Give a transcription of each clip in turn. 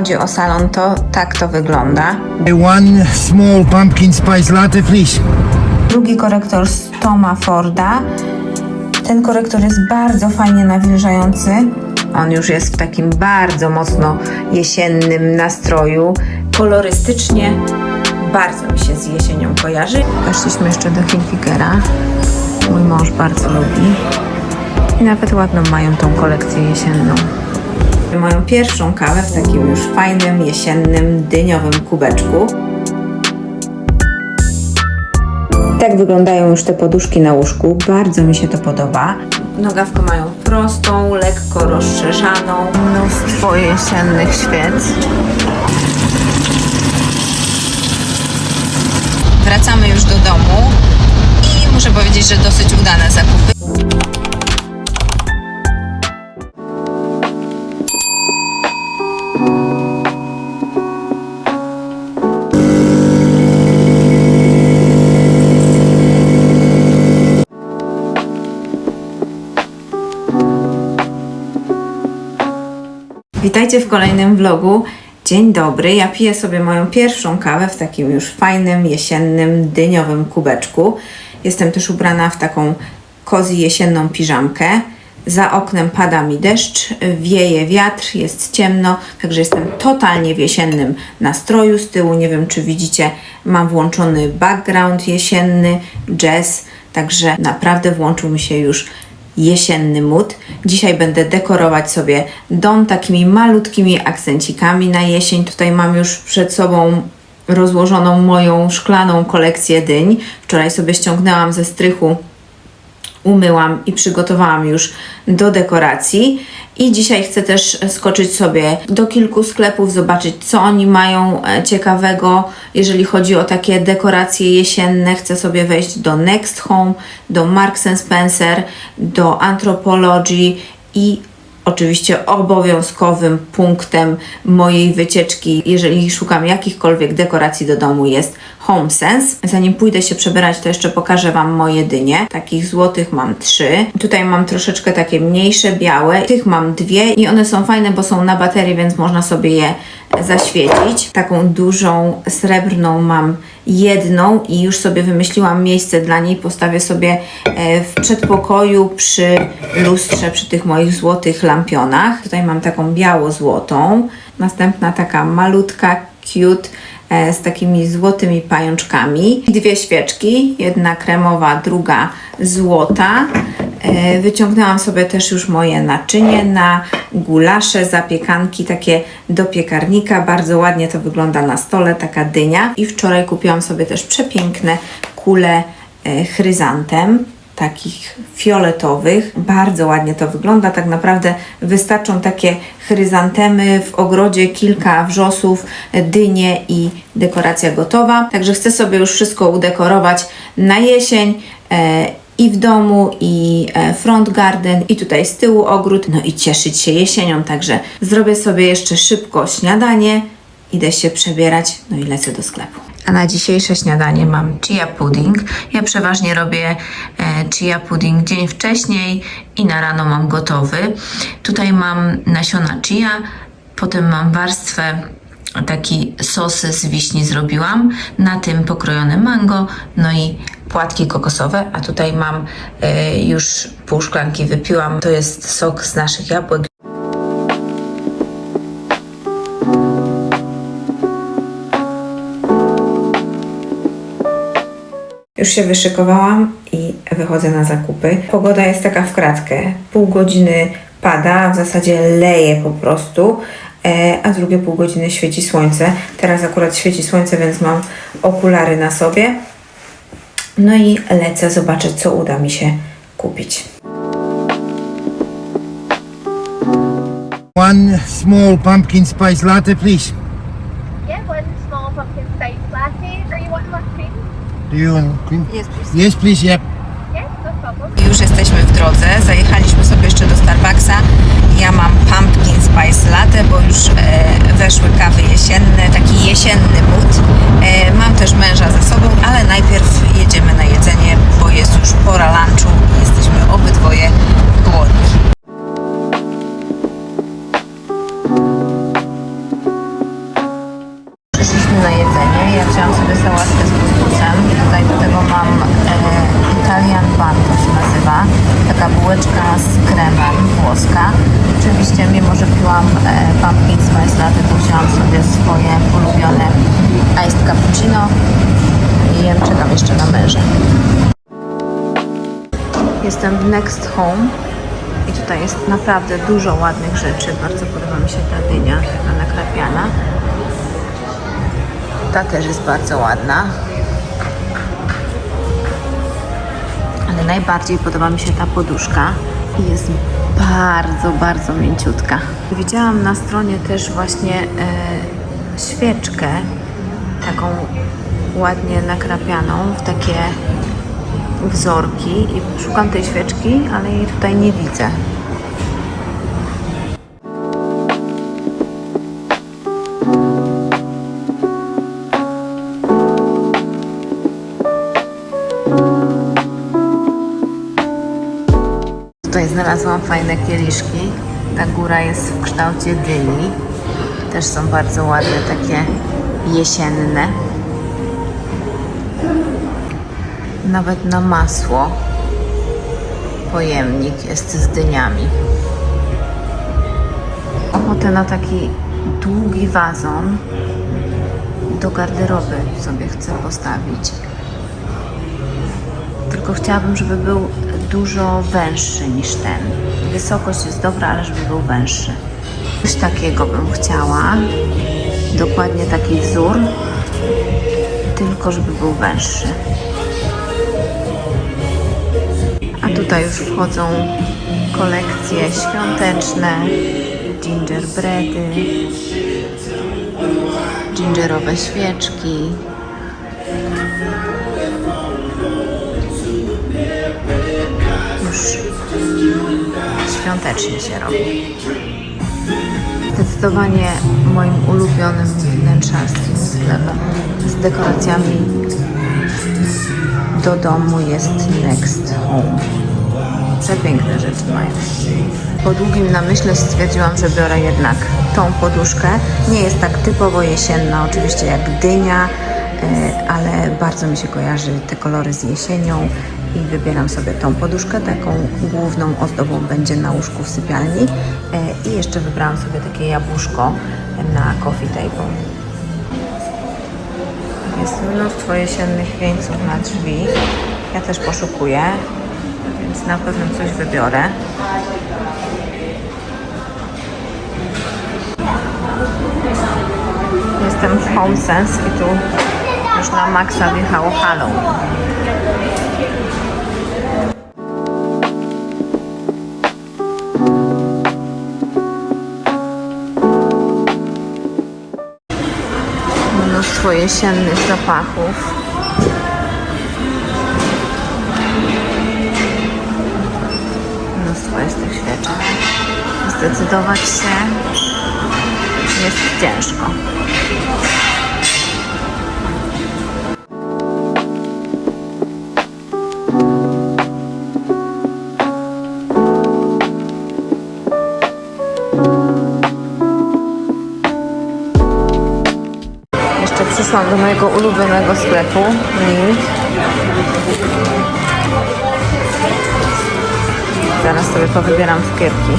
chodzi o salon, to tak to wygląda. One small pumpkin spice latte, please. Drugi korektor z Toma Forda. Ten korektor jest bardzo fajnie nawilżający. On już jest w takim bardzo mocno jesiennym nastroju. Kolorystycznie bardzo mi się z jesienią kojarzy. Weszliśmy jeszcze do Hilfigera. Mój mąż bardzo lubi. I nawet ładną mają tą kolekcję jesienną. Moją pierwszą kawę w takim już fajnym, jesiennym, dyniowym kubeczku. Tak wyglądają już te poduszki na łóżku. Bardzo mi się to podoba. Nogawkę mają prostą, lekko rozszerzaną. Mnóstwo jesiennych świec. Wracamy już do domu i muszę powiedzieć, że dosyć udane zakupy. Witajcie w kolejnym vlogu. Dzień dobry. Ja piję sobie moją pierwszą kawę w takim już fajnym, jesiennym, dyniowym kubeczku. Jestem też ubrana w taką cozy jesienną piżamkę. Za oknem pada mi deszcz, wieje wiatr, jest ciemno, także jestem totalnie w jesiennym nastroju. Z tyłu, nie wiem czy widzicie, mam włączony background jesienny, jazz, także naprawdę włączył mi się już jesienny mód. Dzisiaj będę dekorować sobie dom takimi malutkimi akcencikami na jesień. Tutaj mam już przed sobą rozłożoną moją szklaną kolekcję dyń. Wczoraj sobie ściągnęłam ze strychu umyłam i przygotowałam już do dekoracji. I dzisiaj chcę też skoczyć sobie do kilku sklepów, zobaczyć co oni mają e, ciekawego, jeżeli chodzi o takie dekoracje jesienne. Chcę sobie wejść do Next Home, do Marks Spencer, do Anthropology i Oczywiście obowiązkowym punktem mojej wycieczki, jeżeli szukam jakichkolwiek dekoracji do domu, jest HomeSense. Zanim pójdę się przebierać, to jeszcze pokażę Wam moje dynie. Takich złotych mam trzy. Tutaj mam troszeczkę takie mniejsze, białe. Tych mam dwie i one są fajne, bo są na baterii, więc można sobie je zaświecić. Taką dużą, srebrną mam jedną i już sobie wymyśliłam miejsce dla niej. Postawię sobie e, w przedpokoju przy lustrze, przy tych moich złotych lampionach. Tutaj mam taką biało-złotą. Następna taka malutka, cute, z takimi złotymi pajączkami. Dwie świeczki, jedna kremowa, druga złota. E, Wyciągnęłam sobie też już moje naczynie na gulasze, zapiekanki takie do piekarnika. Bardzo ładnie to wygląda na stole, taka dynia. I wczoraj kupiłam sobie też przepiękne kule e, chryzantem takich fioletowych. Bardzo ładnie to wygląda. Tak naprawdę wystarczą takie chryzantemy w ogrodzie, kilka wrzosów, dynie i dekoracja gotowa. Także chcę sobie już wszystko udekorować na jesień. E, i w domu, i e, front garden, i tutaj z tyłu ogród, no i cieszyć się jesienią. Także zrobię sobie jeszcze szybko śniadanie, idę się przebierać, no i lecę do sklepu. A na dzisiejsze śniadanie mam chia pudding. Ja przeważnie robię e, chia pudding dzień wcześniej i na rano mam gotowy. Tutaj mam nasiona chia, potem mam warstwę taki sos z wiśni zrobiłam, na tym pokrojone mango, no i płatki kokosowe, a tutaj mam e, już pół szklanki wypiłam, to jest sok z naszych jabłek. Już się wyszykowałam i wychodzę na zakupy. Pogoda jest taka w kratkę. Pół godziny pada, w zasadzie leje po prostu, e, a drugie pół godziny świeci słońce. Teraz akurat świeci słońce, więc mam okulary na sobie. No i lecę zobaczyć, co uda mi się kupić. One small pumpkin spice latte, please. Yeah, one small pumpkin spice latte. Are you wanting more cream? Do you want cream? Yes, please. Yes, please. Yep. No. Już jesteśmy w drodze. Zajechaliśmy sobie jeszcze do Starbucksa. Ja mam pumpkin spice latte, bo już e, weszły kawy jesienne, taki jesienny mód. E, mam też męża ze sobą, ale najpierw naprawdę dużo ładnych rzeczy. Bardzo podoba mi się ta dynia, taka nakrapiana. Ta też jest bardzo ładna. Ale najbardziej podoba mi się ta poduszka i jest bardzo, bardzo mięciutka. Widziałam na stronie też właśnie e, świeczkę, taką ładnie nakrapianą w takie wzorki i szukam tej świeczki, ale jej tutaj nie widzę. Znalazłam fajne kieliszki. Ta góra jest w kształcie dyni. Też są bardzo ładne, takie jesienne. Nawet na masło pojemnik jest z dyniami. Ochotę na taki długi wazon do garderoby sobie chcę postawić. Tylko chciałabym, żeby był dużo węższy niż ten. Wysokość jest dobra, ale żeby był węższy. Coś takiego bym chciała. Dokładnie taki wzór, tylko żeby był węższy. A tutaj już wchodzą kolekcje świąteczne, gingerbready, gingerowe świeczki. Już świątecznie się robi. Zdecydowanie moim ulubionym wnętrzarskim sklepem z dekoracjami do domu jest Next Home. Przepiękne rzeczy mają. Po długim namyśle stwierdziłam, że biorę jednak tą poduszkę. Nie jest tak typowo jesienna, oczywiście jak dynia, e, ale bardzo mi się kojarzy te kolory z jesienią i wybieram sobie tą poduszkę. Taką główną ozdobą będzie na łóżku w sypialni e, i jeszcze wybrałam sobie takie jabłuszko na coffee table. Jest mnóstwo jesiennych wieńców na drzwi. Ja też poszukuję, więc na pewno coś wybiorę. Jestem w HomeSense i tu już na maksa wjechało Halloween. Mnóstwo jesiennych zapachów. Mnóstwo jest tych świeczek. Zdecydować się jest ciężko. Przyszłam do mojego ulubionego sklepu Link. Zaraz sobie powybieram cukierki.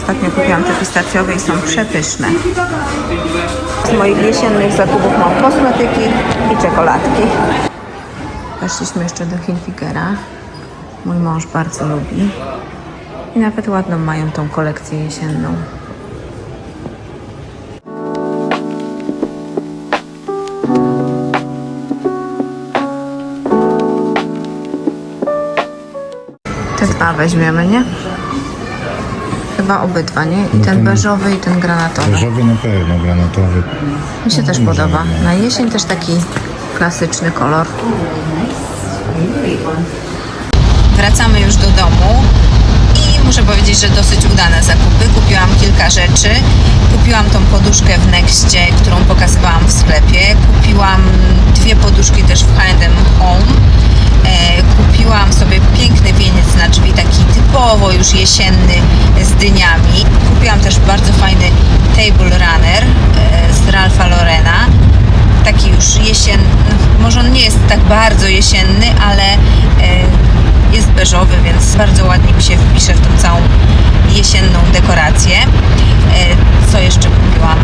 Ostatnio kupiłam te pistacjowe i są przepyszne. Z moich jesiennych zakupów mam kosmetyki i czekoladki. Weszliśmy jeszcze do Hilfigera. Mój mąż bardzo lubi. I nawet ładną mają tą kolekcję jesienną. Te dwa weźmiemy, nie? Chyba obydwa, nie? I ten beżowy i ten granatowy. Beżowy na pewno, granatowy. Mi się też podoba. Na jesień też taki klasyczny kolor. Wracamy już do domu i muszę powiedzieć, że dosyć udane zakupy. Kupiłam kilka rzeczy. Kupiłam tą poduszkę w Nexcie, którą pokazywałam w sklepie. Kupiłam dwie poduszki też w H&M Home. E, kupiłam sobie typowo już jesienny z dyniami. Kupiłam też bardzo fajny table runner e, z Ralpha Lorena. Taki już jesienny, może on nie jest tak bardzo jesienny, ale e, jest beżowy, więc bardzo ładnie mi się wpisze w tą całą jesienną dekorację. E, Co jeszcze kupiłam?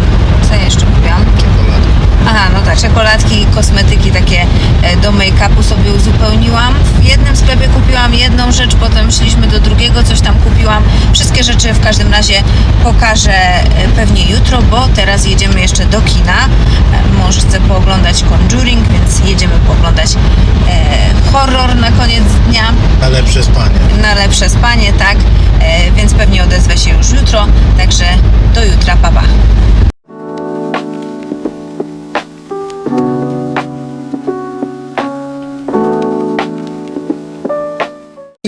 Co jeszcze kupiłam? Aha, no tak, czekoladki, kosmetyki takie e, do make-upu sobie uzupełniłam. W jednym sklepie kupiłam jedną rzecz, potem szliśmy do drugiego, coś tam kupiłam. Wszystkie rzeczy w każdym razie pokażę e, pewnie jutro, bo teraz jedziemy jeszcze do kina. E, Mąż chce pooglądać Conjuring, więc jedziemy pooglądać e, horror na koniec dnia Na lepsze spanie. na lepsze spanie, tak? Więc pewnie odezwę się już jutro, także do jutra, papa.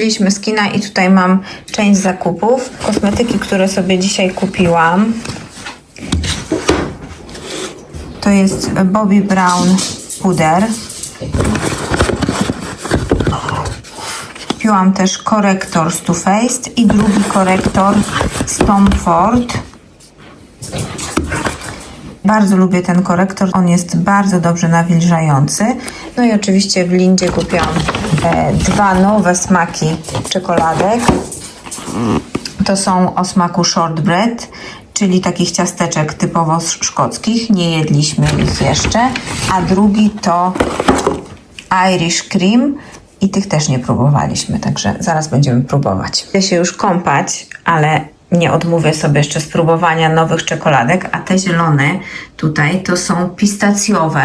Wróciliśmy z kina i tutaj mam część zakupów. Kosmetyki, które sobie dzisiaj kupiłam. To jest Bobbi Brown puder. Kupiłam też korektor z Too Faced i drugi korektor z Tom Ford. Bardzo lubię ten korektor, on jest bardzo dobrze nawilżający. No i oczywiście w Lindzie kupiłam dwa nowe smaki czekoladek. To są o smaku shortbread, czyli takich ciasteczek typowo sz- szkockich. Nie jedliśmy ich jeszcze. A drugi to Irish Cream i tych też nie próbowaliśmy, także zaraz będziemy próbować. Chcę się już kąpać, ale nie odmówię sobie jeszcze spróbowania nowych czekoladek, a te zielone tutaj to są pistacjowe.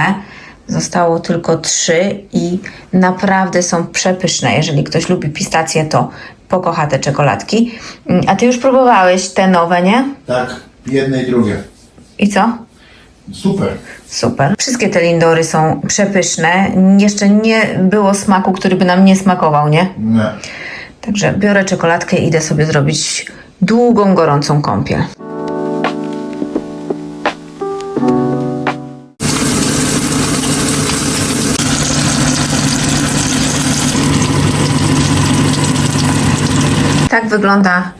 Zostało tylko trzy i naprawdę są przepyszne. Jeżeli ktoś lubi pistacje, to pokocha te czekoladki. Mm, A ty już próbowałeś te nowe, nie? Tak, jedne i drugie. I co? Super. Super. Wszystkie te lindory są przepyszne. Jeszcze nie było smaku, który by nam nie smakował, nie? Nie. Także biorę czekoladkę i idę sobie zrobić długą, gorącą kąpiel. Tak wygląda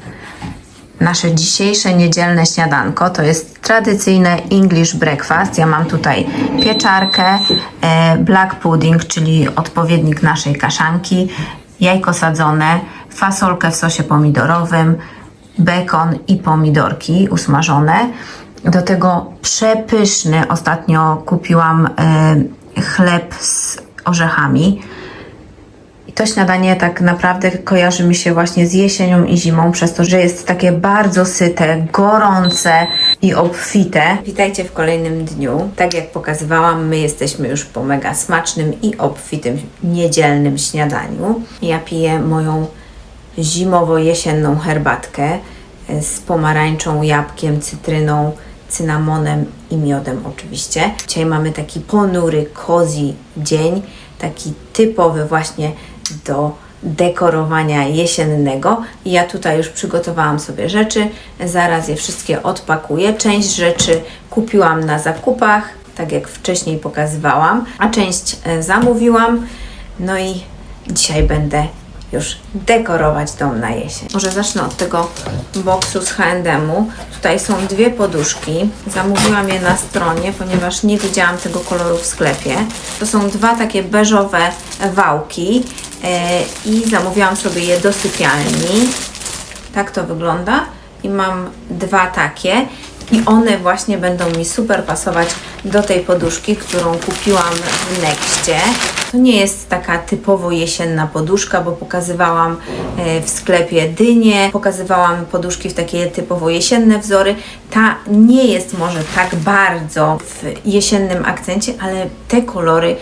nasze dzisiejsze niedzielne śniadanko. To jest tradycyjne English breakfast. Ja mam tutaj pieczarkę, e, black pudding, czyli odpowiednik naszej kaszanki, jajko sadzone, fasolkę w sosie pomidorowym, bekon i pomidorki usmażone. Do tego przepyszny, ostatnio kupiłam e, chleb z orzechami. To śniadanie tak naprawdę kojarzy mi się właśnie z jesienią i zimą, przez to, że jest takie bardzo syte, gorące i obfite. Witajcie w kolejnym dniu. Tak jak pokazywałam, my jesteśmy już po mega smacznym i obfitym niedzielnym śniadaniu. Ja piję moją zimowo-jesienną herbatkę z pomarańczą, jabłkiem, cytryną, cynamonem i miodem oczywiście. Dzisiaj mamy taki ponury, cozy dzień, taki typowy właśnie do dekorowania jesiennego. Ja tutaj już przygotowałam sobie rzeczy, zaraz je wszystkie odpakuję. Część rzeczy kupiłam na zakupach, tak jak wcześniej pokazywałam, a część e, zamówiłam. No i dzisiaj będę już dekorować dom na jesień. Może zacznę od tego boksu z H&M-u. Tutaj są dwie poduszki. Zamówiłam je na stronie, ponieważ nie widziałam tego koloru w sklepie. To są dwa takie beżowe wałki i zamówiłam sobie je do sypialni. Tak to wygląda. I mam dwa takie. I one właśnie będą mi super pasować do tej poduszki, którą kupiłam w Nexcie. To nie jest taka typowo jesienna poduszka, bo pokazywałam e, w sklepie dynie, pokazywałam poduszki w takie typowo jesienne wzory. Ta nie jest może tak bardzo w jesiennym akcencie, ale te kolory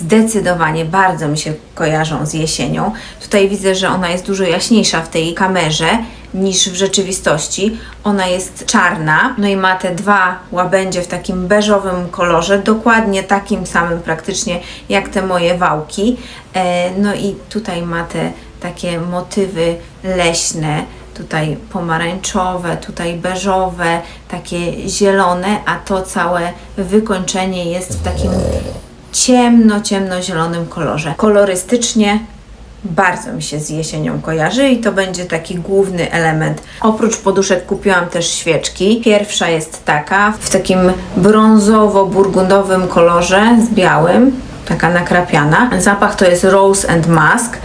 zdecydowanie bardzo mi się kojarzą z jesienią. Tutaj widzę, że ona jest dużo jaśniejsza w tej kamerze niż w rzeczywistości. Ona jest czarna, no i ma te dwa łabędzie w takim beżowym kolorze, dokładnie takim samym praktycznie jak te moje wałki. E, no i tutaj ma te takie motywy leśne, tutaj pomarańczowe, tutaj beżowe, takie zielone, a to całe wykończenie jest w takim ciemno, ciemno-zielonym kolorze. Kolorystycznie bardzo mi się z jesienią kojarzy i to będzie taki główny element. Oprócz poduszek kupiłam też świeczki. Pierwsza jest taka w takim brązowo-burgundowym kolorze z białym, taka nakrapiana. Zapach to jest Rose and Musk.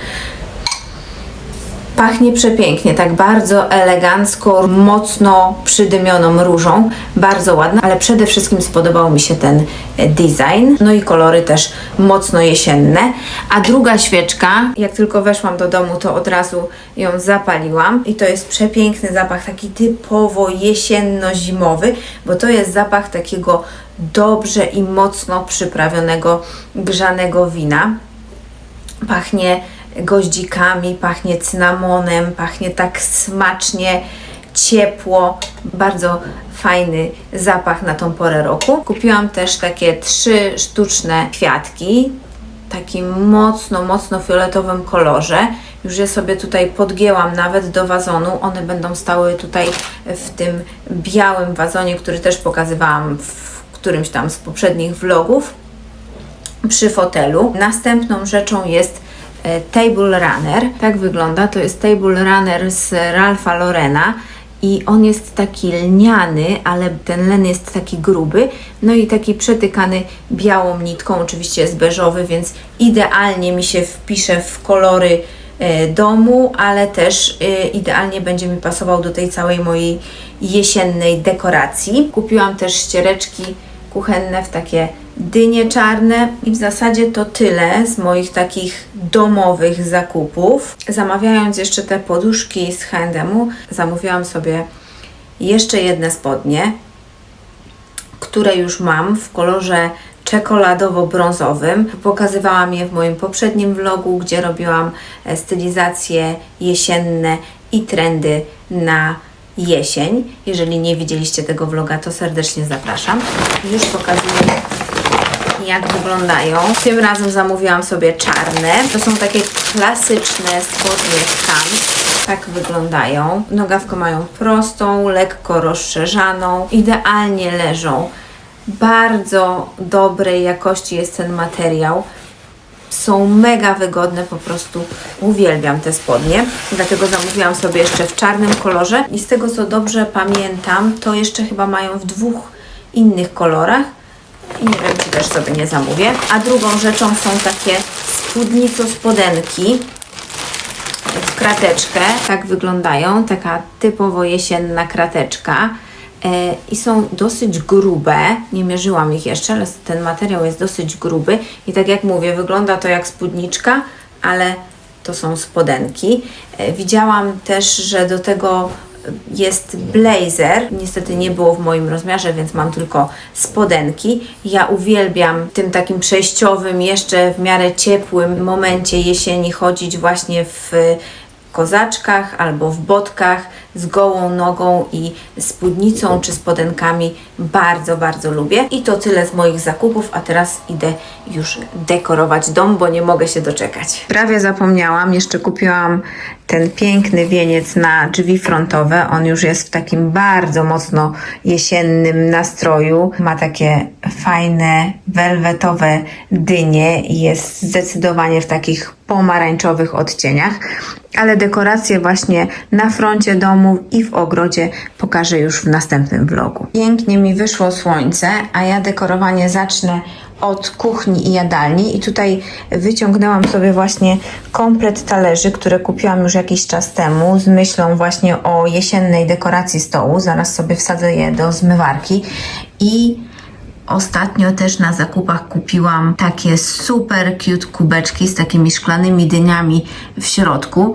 Pachnie przepięknie, tak bardzo elegancko, mocno przydymioną różą. Bardzo ładna, ale przede wszystkim spodobał mi się ten design. No i kolory też mocno jesienne. A druga świeczka, jak tylko weszłam do domu, to od razu ją zapaliłam. I to jest przepiękny zapach, taki typowo jesienno-zimowy, bo to jest zapach takiego dobrze i mocno przyprawionego grzanego wina pachnie goździkami, pachnie cynamonem, pachnie tak smacznie, ciepło, bardzo fajny zapach na tą porę roku. Kupiłam też takie trzy sztuczne kwiatki, takim mocno, mocno fioletowym kolorze. Już je sobie tutaj podgięłam nawet do wazonu. One będą stały tutaj w tym białym wazonie, który też pokazywałam w którymś tam z poprzednich vlogów przy fotelu. Następną rzeczą jest Table Runner. Tak wygląda. To jest Table Runner z Ralpha Lorena. I on jest taki lniany, ale ten len jest taki gruby, no i taki przetykany białą nitką, oczywiście jest beżowy, więc idealnie mi się wpisze w kolory e, domu, ale też e, idealnie będzie mi pasował do tej całej mojej jesiennej dekoracji. Kupiłam też ściereczki kuchenne w takie dynie czarne i w zasadzie to tyle z moich takich domowych zakupów. Zamawiając jeszcze te poduszki z H&M-u, zamówiłam sobie jeszcze jedne spodnie, które już mam w kolorze czekoladowo-brązowym. Pokazywałam je w moim poprzednim vlogu, gdzie robiłam e, stylizacje jesienne i trendy na jesień. Jeżeli nie widzieliście tego vloga, to serdecznie zapraszam. Już pokazuję jak wyglądają. Tym razem zamówiłam sobie czarne. To są takie klasyczne spodnie Kans. Tak wyglądają. Nogawkę mają prostą, lekko rozszerzaną. Idealnie leżą. Bardzo dobrej jakości jest ten materiał. Są mega wygodne, po prostu uwielbiam te spodnie. Dlatego zamówiłam sobie jeszcze w czarnym kolorze. I z tego co dobrze pamiętam, to jeszcze chyba mają w dwóch innych kolorach i nie wiem, czy też sobie nie zamówię. A drugą rzeczą są takie spódnico spodenki w krateczkę. Tak wyglądają, taka typowo jesienna krateczka. E, I są dosyć grube, nie mierzyłam ich jeszcze, ale ten materiał jest dosyć gruby i tak jak mówię, wygląda to jak spódniczka, ale to są spodenki. E, Widziałam też, że do tego jest blazer. Niestety nie było w moim rozmiarze, więc mam tylko spodenki. Ja uwielbiam w tym takim przejściowym, jeszcze w miarę ciepłym momencie jesieni chodzić właśnie w kozaczkach albo w botkach z gołą nogą i spódnicą czy spodenkami. Bardzo, bardzo lubię. I to tyle z moich zakupów, a teraz idę już dekorować dom, bo nie mogę się doczekać. Prawie zapomniałam, jeszcze kupiłam ten piękny wieniec na drzwi frontowe. On już jest w takim bardzo mocno jesiennym nastroju. Ma takie fajne, welwetowe dynie i jest zdecydowanie w takich pomarańczowych odcieniach. Ale dekoracje właśnie na froncie domu i w ogrodzie pokażę już w następnym vlogu. Pięknie mi wyszło słońce, a ja dekorowanie zacznę od kuchni i jadalni i tutaj wyciągnęłam sobie właśnie komplet talerzy, które kupiłam już jakiś czas temu z myślą właśnie o jesiennej dekoracji stołu. Zaraz sobie wsadzę je do zmywarki i Ostatnio też na zakupach kupiłam takie super cute kubeczki z takimi szklanymi dyniami w środku.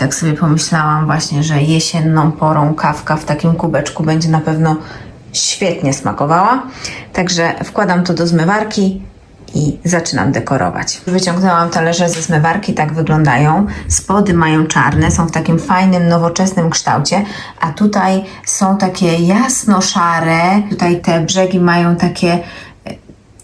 Tak sobie pomyślałam właśnie, że jesienną porą kawka w takim kubeczku będzie na pewno świetnie smakowała. Także wkładam to do zmywarki i zaczynam dekorować. Wyciągnęłam talerze ze zmywarki, tak wyglądają. Spody mają czarne, są w takim fajnym, nowoczesnym kształcie, a tutaj są takie jasno-szare. Tutaj te brzegi mają takie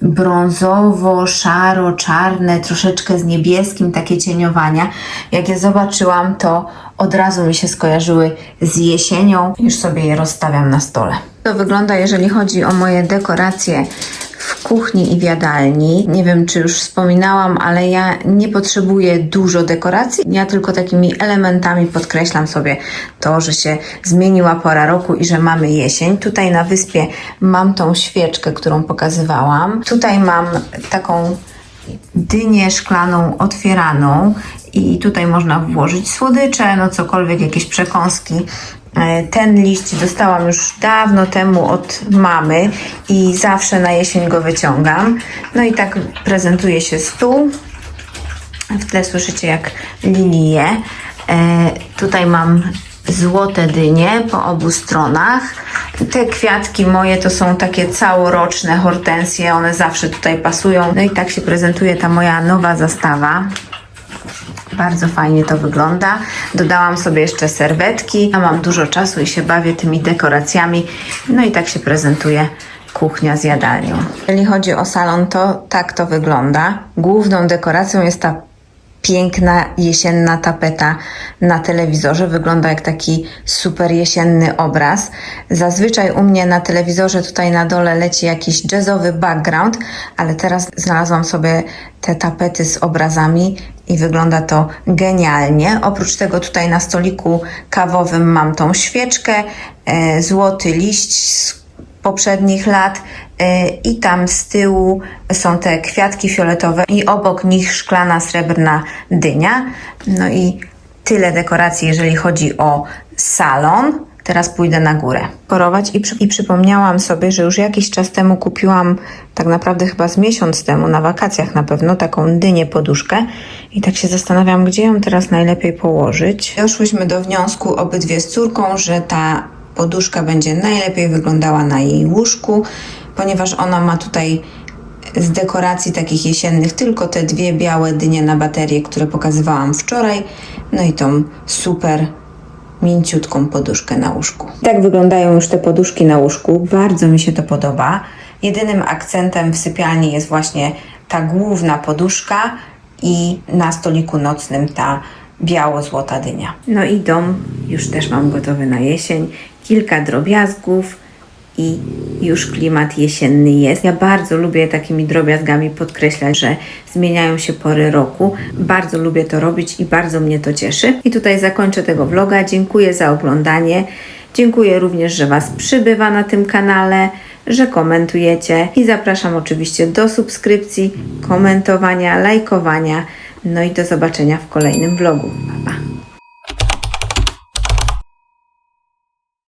brązowo, szaro, czarne, troszeczkę z niebieskim, takie cieniowania. Jak je zobaczyłam, to od razu mi się skojarzyły z jesienią. Już sobie je rozstawiam na stole. To wygląda, jeżeli chodzi o moje dekoracje w kuchni i w jadalni. Nie wiem, czy już wspominałam, ale ja nie potrzebuję dużo dekoracji. Ja tylko takimi elementami podkreślam sobie to, że się zmieniła pora roku i że mamy jesień. Tutaj na wyspie mam tą świeczkę, którą pokazywałam. Tutaj mam taką dynię szklaną otwieraną i tutaj można włożyć słodycze, no cokolwiek, jakieś przekąski. E, Ten liść dostałam już dawno temu od mamy i zawsze na jesień go wyciągam. No i tak prezentuje się stół. W tle słyszycie jak lilie. E, tutaj mam złote dynie po obu stronach. Te kwiatki moje to są takie całoroczne hortensje, one zawsze tutaj pasują. No i tak się prezentuje ta moja nowa zastawa. Bardzo fajnie to wygląda. Dodałam sobie jeszcze serwetki. Ja mam dużo czasu i się bawię tymi dekoracjami. No i tak się prezentuje kuchnia z jadalnią. Jeżeli chodzi o salon, to tak to wygląda. Główną dekoracją jest ta piękna jesienna tapeta na telewizorze. Wygląda jak taki super jesienny obraz. Zazwyczaj u mnie na telewizorze tutaj na dole leci jakiś jazzowy background, ale teraz znalazłam sobie te tapety z obrazami i wygląda to genialnie. Oprócz tego tutaj na stoliku kawowym mam tą świeczkę, e, złoty liść z poprzednich lat y, i tam z tyłu są te kwiatki fioletowe i obok nich szklana srebrna dynia. No i tyle dekoracji, jeżeli chodzi o salon. Teraz pójdę na górę. Korować i, przy, i przypomniałam sobie, że już jakiś czas temu kupiłam, tak naprawdę chyba z miesiąc temu, na wakacjach na pewno, taką dynię poduszkę. I tak się zastanawiam, gdzie ją teraz najlepiej położyć. Doszłyśmy do wniosku obydwie z córką, że ta poduszka będzie najlepiej wyglądała na jej łóżku, ponieważ ona ma tutaj z dekoracji takich jesiennych tylko te dwie białe dynie na baterię, które pokazywałam wczoraj, no i tą super mięciutką poduszkę na łóżku. Tak wyglądają już te poduszki na łóżku. Bardzo mi się to podoba. Jedynym akcentem w sypialni jest właśnie ta główna poduszka i na stoliku nocnym ta biało-złota dynia. No i dom już też mam gotowy na jesień. Kilka drobiazgów i już klimat jesienny jest. Ja bardzo lubię takimi drobiazgami podkreślać, że zmieniają się pory roku. Bardzo lubię to robić i bardzo mnie to cieszy. I tutaj zakończę tego vloga. Dziękuję za oglądanie. Dziękuję również, że Was przybywa na tym kanale, że komentujecie i zapraszam oczywiście do subskrypcji, komentowania, lajkowania. No i do zobaczenia w kolejnym vlogu. Pa, pa.